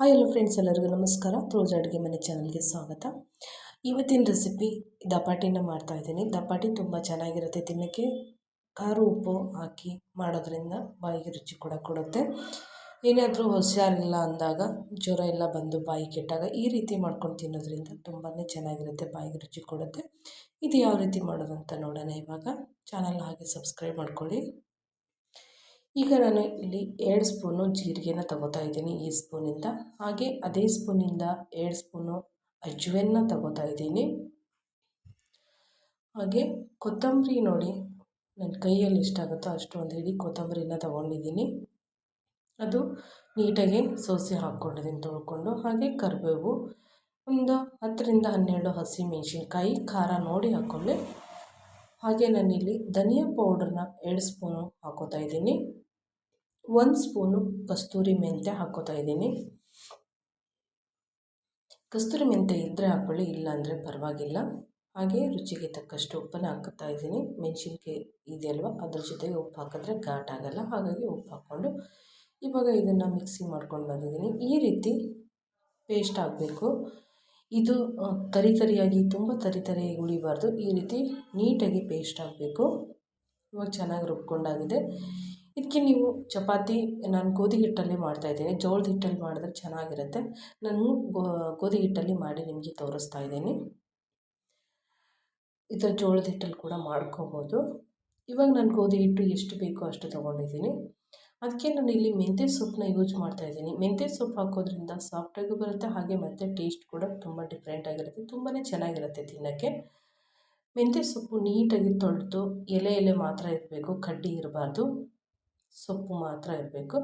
Hi hello friends, ಎಲ್ಲರಿಗೂ ನಮಸ್ಕಾರ. ತುಳಜ ಅಡುಗೆ ಮನೆ ಚಾನಲ್ಗೆ ಸ್ವಾಗತ. ಇವತ್ತಿನ ರೆಸಿಪಿ ದಪಾಟಿನ ಮಾಡ್ತಾಯಿದ್ದೀನಿ ದಪಾಟಿ ತುಂಬ ಚೆನ್ನಾಗಿರುತ್ತೆ. ತಿನ್ನೋಕ್ಕೆ ಖಾರ ಉಪ್ಪು ಹಾಕಿ ಮಾಡೋದ್ರಿಂದ ಬಾಯಿಗೆ ರುಚಿ ಕೂಡ ಕೊಡುತ್ತೆ. ಏನಾದರೂ ಹುಷಾರಿಲ್ಲ ಅಂದಾಗ, ಜ್ವರ ಎಲ್ಲ ಬಂದು ಬಾಯಿ ಕೆಟ್ಟಾಗ ಈ ರೀತಿ ಮಾಡ್ಕೊಂಡು ತಿನ್ನೋದ್ರಿಂದ ತುಂಬಾ ಚೆನ್ನಾಗಿರುತ್ತೆ, ಬಾಯಿಗೆ ರುಚಿ ಕೊಡುತ್ತೆ. ಇದು ಯಾವ ರೀತಿ ಮಾಡೋದು ಅಂತ ನೋಡೋಣ ಇವಾಗ. ಚಾನಲ್ ಹಾಗೆ ಸಬ್ಸ್ಕ್ರೈಬ್ ಮಾಡ್ಕೊಳ್ಳಿ. ಈಗ ನಾನು ಇಲ್ಲಿ ಎರಡು ಸ್ಪೂನು ಜೀರಿಗೆನ ತಗೋತಾ ಇದ್ದೀನಿ ಈ ಸ್ಪೂನಿಂದ. ಹಾಗೆ ಅದೇ ಸ್ಪೂನಿಂದ ಎರಡು ಸ್ಪೂನು ಅಜ್ವೆನ್ನ ತಗೋತಾ ಇದ್ದೀನಿ. ಹಾಗೆ ಕೊತ್ತಂಬರಿ ನೋಡಿ ನನ್ನ ಕೈಯಲ್ಲಿ ಎಷ್ಟಾಗುತ್ತೋ ಅಷ್ಟು ಒಂದು ಹಿಡಿ ಕೊತ್ತಂಬರಿನ ತಗೊಂಡಿದ್ದೀನಿ. ಅದು ನೀಟಾಗಿ ಸೋಸಿ ಹಾಕ್ಕೊಂಡಿದ್ದೀನಿ ತೊಳ್ಕೊಂಡು. ಹಾಗೆ ಕರಿಬೇವು, ಒಂದು ಹತ್ತರಿಂದ ಹನ್ನೆರಡು ಹಸಿ ಮೆಣಸಿನ್ಕಾಯಿ, ಖಾರ ನೋಡಿ ಹಾಕ್ಕೊಂಡೆ. ಹಾಗೆ ನಾನಿಲ್ಲಿ ಧನಿಯಾ ಪೌಡ್ರನ್ನ ಎರಡು ಸ್ಪೂನು ಹಾಕೋತಾ ಇದ್ದೀನಿ. ಒಂದು ಸ್ಪೂನು ಕಸ್ತೂರಿ ಮೆಂತ್ಯ ಹಾಕೋತಾ ಇದ್ದೀನಿ. ಕಸ್ತೂರಿ ಮೆಂತ್ಯ ಇದ್ದರೆ ಹಾಕ್ಕೊಳ್ಳಿ ಇಲ್ಲ ಅಂದರೆ ಪರವಾಗಿಲ್ಲ. ಹಾಗೆ ರುಚಿಗೆ ತಕ್ಕಷ್ಟು ಉಪ್ಪನ್ನು ಹಾಕ್ತಾ ಇದ್ದೀನಿ. ಮೆಣಸಿನ್ಕಾಯಿ ಇದೆಯಲ್ವ ಅದ್ರ ಜೊತೆಗೆ ಉಪ್ಪು ಹಾಕಿದ್ರೆ ಘಾಟ್ ಆಗೋಲ್ಲ. ಹಾಗಾಗಿ ಉಪ್ಪು ಹಾಕ್ಕೊಂಡು ಇವಾಗ ಇದನ್ನು ಮಿಕ್ಸಿ ಮಾಡ್ಕೊಂಡು ಬಂದಿದ್ದೀನಿ. ಈ ರೀತಿ ಪೇಸ್ಟ್ ಆಗಬೇಕು. ಇದು ತರಿ ತರಿಯಾಗಿ, ತುಂಬ ತರಿ ತರಿಯಾಗಿ ಉಳಿಬಾರ್ದು. ಈ ರೀತಿ ನೀಟಾಗಿ ಪೇಸ್ಟ್ ಆಗಬೇಕು. ಇವಾಗ ಚೆನ್ನಾಗಿ ರುಬ್ಕೊಂಡಾಗಿದೆ. ಇದಕ್ಕೆ ನೀವು ಚಪಾತಿ ನಾನು ಗೋಧಿ ಹಿಟ್ಟಲ್ಲಿ ಮಾಡ್ತಾಯಿದ್ದೀನಿ ಜೋಳದ ಹಿಟ್ಟಲ್ಲಿ ಮಾಡಿದ್ರೆ ಚೆನ್ನಾಗಿರುತ್ತೆ. ನಾನು ಗೋಧಿ ಹಿಟ್ಟಲ್ಲಿ ಮಾಡಿ ನಿಮಗೆ ತೋರಿಸ್ತಾ ಇದ್ದೀನಿ. ಥರ ಜೋಳದ ಹಿಟ್ಟಲ್ಲಿ ಕೂಡ ಮಾಡ್ಕೋಬೋದು. ಇವಾಗ ನಾನು ಗೋಧಿ ಹಿಟ್ಟು ಎಷ್ಟು ಬೇಕೋ ಅಷ್ಟು ತೊಗೊಂಡಿದ್ದೀನಿ. ಅದಕ್ಕೆ ನಾನು ಇಲ್ಲಿ ಮೆಂತ್ಯ ಸೊಪ್ಪನ್ನ ಯೂಸ್ ಮಾಡ್ತಾ ಇದ್ದೀನಿ. ಮೆಂತ್ಯ ಸೊಪ್ಪು ಹಾಕೋದ್ರಿಂದ ಸಾಫ್ಟಾಗೂ ಬರುತ್ತೆ, ಹಾಗೆ ಮತ್ತು ಟೇಸ್ಟ್ ಕೂಡ ತುಂಬ ಡಿಫ್ರೆಂಟಾಗಿರುತ್ತೆ ತುಂಬಾ ಚೆನ್ನಾಗಿರುತ್ತೆ ತಿನ್ನೋಕ್ಕೆ. ಮೆಂತ್ಯ ಸೊಪ್ಪು ನೀಟಾಗಿ ತೊಳೆದು ಎಲೆ ಎಲೆ ಮಾತ್ರ ಇರಬೇಕು, ಕಡ್ಡಿ ಇರಬಾರ್ದು. ಸೊಪ್ಪು ಮಾತ್ರ ಇರಬೇಕು.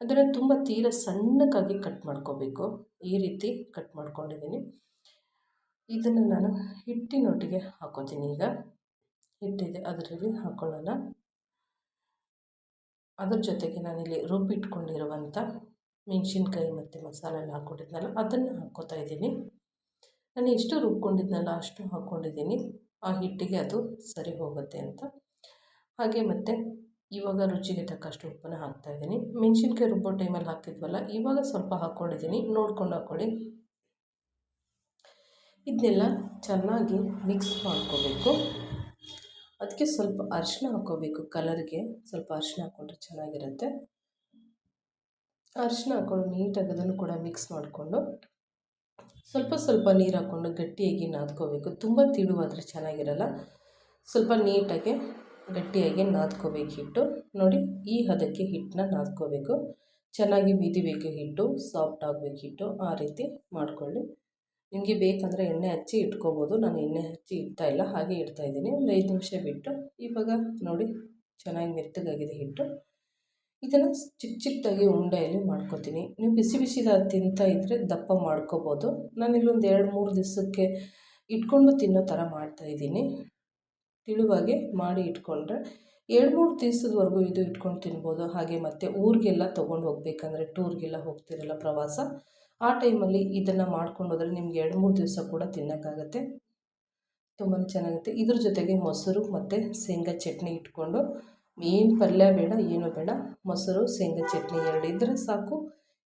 ಅದನ್ನು ತುಂಬ ತೀರ ಸಣ್ಣಕ್ಕಾಗಿ ಕಟ್ ಮಾಡ್ಕೋಬೇಕು. ಈ ರೀತಿ ಕಟ್ ಮಾಡ್ಕೊಂಡಿದ್ದೀನಿ. ಇದನ್ನು ನಾನು ಹಿಟ್ಟಿನೊಟ್ಟಿಗೆ ಹಾಕೋತೀನಿ ಈಗ. ಹಿಟ್ಟಿದೆ, ಅದರಲ್ಲಿ ಹಾಕ್ಕೊಳ್ಳೋಣ ಅದ್ರ ಜೊತೆಗೆ ನಾನಿಲ್ಲಿ ರುಬ್ಬಿಟ್ಕೊಂಡಿರುವಂಥ ಮೆಣಸಿನ್ಕಾಯಿ ಮತ್ತು ಮಸಾಲೆ ಎಲ್ಲ ಹಾಕ್ಕೊಂಡಿದ್ನಲ್ಲ, ಅದನ್ನು ಹಾಕ್ಕೋತಾ ಇದ್ದೀನಿ. ನಾನು ಎಷ್ಟು ರುಬ್ಕೊಂಡಿದ್ನಲ್ಲ ಅಷ್ಟು ಹಾಕ್ಕೊಂಡಿದ್ದೀನಿ. ಆ ಹಿಟ್ಟಿಗೆ ಅದು ಸರಿ ಹೋಗುತ್ತೆ ಅಂತ. ಹಾಗೆ ಮತ್ತು ಇವಾಗ ರುಚಿಗೆ ತಕ್ಕಷ್ಟು ಉಪ್ಪನ್ನು ಹಾಕ್ತಾಯಿದ್ದೀನಿ ಮೆಣಸಿನ್ಕಾಯಿ ರುಬ್ಬೋ ಟೈಮಲ್ಲಿ ಹಾಕ್ತಿದ್ವಲ್ಲ, ಇವಾಗ ಸ್ವಲ್ಪ ಹಾಕ್ಕೊಂಡಿದ್ದೀನಿ. ನೋಡ್ಕೊಂಡು ಹಾಕ್ಕೊಳ್ಳಿ. ಇದನ್ನೆಲ್ಲ ಚೆನ್ನಾಗಿ ಮಿಕ್ಸ್ ಮಾಡ್ಕೋಬೇಕು. ಅದಕ್ಕೆ ಸ್ವಲ್ಪ ಅರಿಶಿನ ಹಾಕ್ಕೋಬೇಕು. ಕಲರ್ಗೆ ಸ್ವಲ್ಪ ಅರಿಶಿನ ಹಾಕ್ಕೊಂಡ್ರೆ ಚೆನ್ನಾಗಿರುತ್ತೆ. ಅರಿಶಿನ ಹಾಕ್ಕೊಂಡು ನೀಟಾಗಿ ಅದನ್ನು ಕೂಡ ಮಿಕ್ಸ್ ಮಾಡಿಕೊಂಡು ಸ್ವಲ್ಪ ಸ್ವಲ್ಪ ನೀರು ಹಾಕ್ಕೊಂಡು ಗಟ್ಟಿಯಾಗಿ ನಾದ್ಕೋಬೇಕು. ತುಂಬ ತಿಳುವಾದರೆ ಚೆನ್ನಾಗಿರಲ್ಲ. ಸ್ವಲ್ಪ ನೀಟಾಗಿ ಗಟ್ಟಿಯಾಗಿ ನಾದ್ಕೋಬೇಕು ಹಿಟ್ಟು ನೋಡಿ, ಈ ಹದಕ್ಕೆ ಹಿಟ್ಟನ್ನ ನಾದ್ಕೋಬೇಕು. ಚೆನ್ನಾಗಿ ಬಿದಿಬೇಕು ಹಿಟ್ಟು, ಸಾಫ್ಟ್ ಆಗಬೇಕು ಹಿಟ್ಟು ಆ ರೀತಿ ಮಾಡಿಕೊಳ್ಳಿ. ನಿಮಗೆ ಬೇಕಂದರೆ ಎಣ್ಣೆ ಹಚ್ಚಿ ಇಟ್ಕೋಬೋದು. ನಾನು ಎಣ್ಣೆ ಹಚ್ಚಿ ಇಡ್ತಾ ಇಲ್ಲ, ಹಾಗೆ ಇಡ್ತಾ ಇದ್ದೀನಿ. ಒಂದು ಐದು ನಿಮಿಷ ಬಿಟ್ಟು, ಇವಾಗ ನೋಡಿ, ಚೆನ್ನಾಗಿ ಮೆತ್ತಗಾಗಿದೆ ಹಿಟ್ಟು. ಇದನ್ನು ಚಿಕ್ಕ ಚಿಕ್ಕದಾಗಿ ಉಂಡೆಯಲ್ಲಿ ಮಾಡ್ಕೋತೀನಿ. ನೀವು ಬಿಸಿ ಬಿಸಿದ ತಿಂತಾ ಇದ್ದರೆ ದಪ್ಪ ಮಾಡ್ಕೋಬೋದು. ನಾನಿಲ್ಲೊಂದು ಎರಡು ಮೂರು ದಿವಸಕ್ಕೆ ಇಟ್ಕೊಂಡು ತಿನ್ನೋ ಥರ ಮಾಡ್ತಾಯಿದ್ದೀನಿ ತಿಳುವಾಗೆ ಮಾಡಿ ಇಟ್ಕೊಂಡ್ರೆ ಎರಡು ಮೂರು ದಿವ್ಸದವರೆಗೂ ಇದು ಇಟ್ಕೊಂಡು ತಿನ್ಬೋದು. ಹಾಗೆ ಮತ್ತು ಊರಿಗೆಲ್ಲ ತೊಗೊಂಡು ಹೋಗ್ಬೇಕಂದ್ರೆ ಟೂರ್ಗೆಲ್ಲ ಹೋಗ್ತಿರಲ್ಲ ಪ್ರವಾಸ, ಆ ಟೈಮಲ್ಲಿ ಇದನ್ನು ಮಾಡ್ಕೊಂಡು ಹೋದರೆ ನಿಮ್ಗೆ ಎರಡು ಮೂರು ದಿವಸ ಕೂಡ ತಿನ್ನೋಕ್ಕಾಗತ್ತೆ. ತುಂಬಾ ಚೆನ್ನಾಗುತ್ತೆ. ಇದ್ರ ಜೊತೆಗೆ ಮೊಸರು ಮತ್ತು ಶೇಂಗಾ ಚಟ್ನಿ ಇಟ್ಕೊಂಡು, ಏನು ಪಲ್ಯ ಬೇಡ, ಏನು ಬೇಡ, ಮೊಸರು, ಶೇಂಗಾ ಚಟ್ನಿ ಎರಡು ಇದ್ದರೆ ಸಾಕು.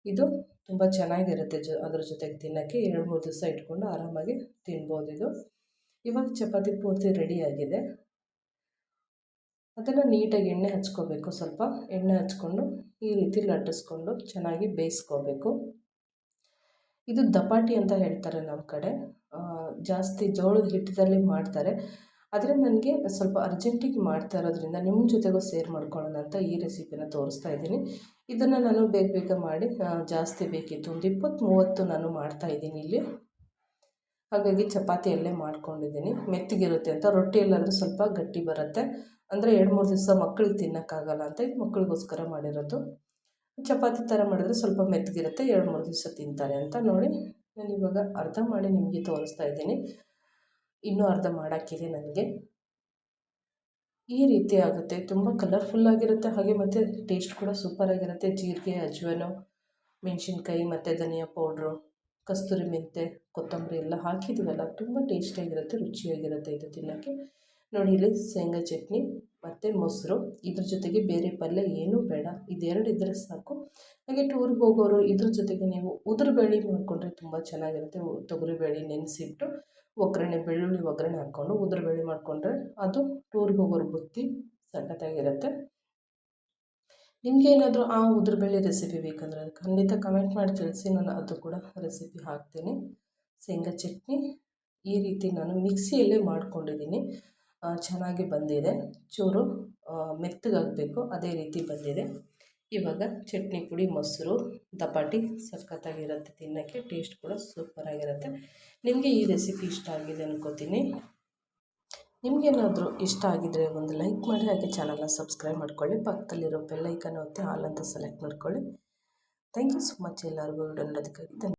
ಇದು ತುಂಬ ಚೆನ್ನಾಗಿರುತ್ತೆ ಜೊ, ಅದ್ರ ಜೊತೆಗೆ ತಿನ್ನೋಕ್ಕೆ. ಎರಡು ಮೂರು ದಿವಸ ಇಟ್ಕೊಂಡು ಆರಾಮಾಗಿ ತಿನ್ಬೋದು ಇದು. ಇವಾಗ ಚಪಾತಿ ಪೂರ್ತಿ ರೆಡಿಯಾಗಿದೆ ಅದನ್ನು ನೀಟಾಗಿ ಎಣ್ಣೆ ಹಚ್ಕೋಬೇಕು, ಸ್ವಲ್ಪ ಎಣ್ಣೆ ಹಚ್ಕೊಂಡು ಈ ರೀತಿ ಲಟ್ಟಿಸ್ಕೊಂಡು ಚೆನ್ನಾಗಿ ಬೇಯಿಸ್ಕೋಬೇಕು. ಇದು ದಪಾಟಿ ಅಂತ ಹೇಳ್ತಾರೆ ನಮ್ಮ ಕಡೆ. ಜಾಸ್ತಿ ಜೋಳದ ಹಿಟ್ಟದಲ್ಲಿ ಮಾಡ್ತಾರೆ. ಆದರೆ ನನಗೆ ಸ್ವಲ್ಪ ಅರ್ಜೆಂಟಿಗೆ ಮಾಡ್ತಾ ಇರೋದ್ರಿಂದ ನಿಮ್ಮ ಜೊತೆಗೂ ಸೇರ್ ಮಾಡ್ಕೊಳ್ಳೋಣ ಅಂತ ಈ ರೆಸಿಪಿನ ತೋರಿಸ್ತಾ ಇದ್ದೀನಿ. ಇದನ್ನು ನಾನು ಬೇಗ ಬೇಗ ಮಾಡಿ ಜಾಸ್ತಿ ಬೇಕಿತ್ತು. ಒಂದು ಇಪ್ಪತ್ತು ಮೂವತ್ತು ನಾನು ಮಾಡ್ತಾಯಿದ್ದೀನಿ ಇಲ್ಲಿ. ಹಾಗಾಗಿ ಚಪಾತಿ ಅಲ್ಲೇ ಮಾಡ್ಕೊಂಡಿದ್ದೀನಿ. ಮೆತ್ತಗಿರುತ್ತೆ ಅಂತ. ರೊಟ್ಟಿಯಲ್ಲಾದರೂ ಸ್ವಲ್ಪ ಗಟ್ಟಿ ಬರುತ್ತೆ. ಅಂದರೆ ಎರಡು ಮೂರು ದಿವಸ ಮಕ್ಳಿಗೆ ತಿನ್ನೋಕ್ಕಾಗಲ್ಲ ಅಂತ ಇದು ಮಕ್ಕಳಿಗೋಸ್ಕರ ಮಾಡಿರೋದು. ಚಪಾತಿ ಥರ ಮಾಡಿದ್ರೆ ಸ್ವಲ್ಪ ಮೆತ್ತಗಿರುತ್ತೆ. ಎರಡು ಮೂರು ದಿವಸ ತಿಂತಾರೆ ಅಂತ ನೋಡಿ. ನಾನು ಇವಾಗ ಅರ್ಧ ಮಾಡಿ ನಿಮಗೆ ತೋರಿಸ್ತಾ ಇದ್ದೀನಿ. ಇನ್ನೂ ಅರ್ಧ ಮಾಡೋಕ್ಕಿದೆ ನನಗೆ. ಈ ರೀತಿ ಆಗುತ್ತೆ. ತುಂಬ ಕಲರ್ಫುಲ್ಲಾಗಿರುತ್ತೆ ಹಾಗೆ ಮತ್ತು ಟೇಸ್ಟ್ ಕೂಡ ಸೂಪರಾಗಿರುತ್ತೆ ಜೀರಿಗೆ, ಅಜ್ವಾನು, ಮೆಣಸಿನ್ಕಾಯಿ ಮತ್ತು ಧನಿಯಾ ಪೌಡ್ರು ಕಸ್ತೂರಿ ಮೆಂತೆ ಕೊತ್ತಂಬರಿ ಎಲ್ಲ ಹಾಕಿದ್ದೀವಲ್ಲ, ತುಂಬ ಟೇಸ್ಟಿಯಾಗಿರುತ್ತೆ, ರುಚಿಯಾಗಿರುತ್ತೆ ಇದು ತಿನ್ನೋಕ್ಕೆ. ನೋಡಿ, ಇಲ್ಲಿ ಶೇಂಗಾ ಚಟ್ನಿ ಮತ್ತು ಮೊಸರು. ಇದ್ರ ಜೊತೆಗೆ ಬೇರೆ ಪಲ್ಯ ಏನೂ ಬೇಡ. ಇದೆರಡು ಇದ್ದರೆ ಸಾಕು. ಹಾಗೆ ಟೂರ್ಗೆ ಹೋಗೋರು ಇದ್ರ ಜೊತೆಗೆ ನೀವು ಉದ್ರುಬೇಳೆ ಮಾಡಿಕೊಂಡ್ರೆ ತುಂಬ ಚೆನ್ನಾಗಿರುತ್ತೆ. ತೊಗರಿಬೇಳೆ ನೆನೆಸಿಟ್ಟು ಒಗ್ಗರಣೆ, ಬೆಳ್ಳುಳ್ಳಿ ಒಗ್ಗರಣೆ ಹಾಕ್ಕೊಂಡು ಉದ್ರುಬೇಳೆ ಮಾಡಿಕೊಂಡ್ರೆ ಅದು ಟೂರ್ಗೆ ಹೋಗೋರು ಬುತ್ತಿ ಸಖತ್ತಾಗಿರುತ್ತೆ ನಿಮ್ಗೆ ಏನಾದರೂ ಆ ಉದ್ರಬೇಳೆ ರೆಸಿಪಿ ಬೇಕಂದರೆ ಖಂಡಿತ ಕಮೆಂಟ್ ಮಾಡಿ ತಿಳಿಸಿ, ನಾನು ಅದು ಕೂಡ ರೆಸಿಪಿ ಹಾಕ್ತೀನಿ. ಶೇಂಗಾ ಚಟ್ನಿ ಈ ರೀತಿ ನಾನು ಮಿಕ್ಸಿಯಲ್ಲೇ ಮಾಡ್ಕೊಂಡಿದ್ದೀನಿ. ಚೆನ್ನಾಗಿ ಬಂದಿದೆ. ಚೂರು ಮೆತ್ತಗಾಗಬೇಕು, ಅದೇ ರೀತಿ ಬಂದಿದೆ. ಇವಾಗ ಚಟ್ನಿ ಪುಡಿ, ಮೊಸರು, ದಪಾಟಿ ಸಖತ್ತಾಗಿರುತ್ತೆ, ತಿನ್ನೋಕ್ಕೆ ಟೇಸ್ಟ್ ಕೂಡ ಸೂಪರಾಗಿರುತ್ತೆ ನಿಮಗೆ ಈ ರೆಸಿಪಿ ಇಷ್ಟ ಆಗಿದೆ ಅನ್ಕೋತೀನಿ. ನಿಮಗೇನಾದರೂ ಇಷ್ಟ ಆಗಿದ್ದರೆ ಒಂದು ಲೈಕ್ ಮಾಡಿ, ಹಾಗೆ ಚಾನಲ್ನ ಸಬ್ಸ್ಕ್ರೈಬ್ ಮಾಡ್ಕೊಳ್ಳಿ. ಪಕ್ಕದಲ್ಲಿರೋ ಬೆಲ್ಲೈಕನ್ ಒತ್ತಿ ಆಲ್ ಅಂತ ಸೆಲೆಕ್ಟ್ ಮಾಡ್ಕೊಳ್ಳಿ. ಥ್ಯಾಂಕ್ ಯು ಸೊ ಮಚ್ ಎಲ್ಲರಿಗೂ. ವಿಡಿಯೋ ನೋಡೋದಕ್ಕಾಗಿ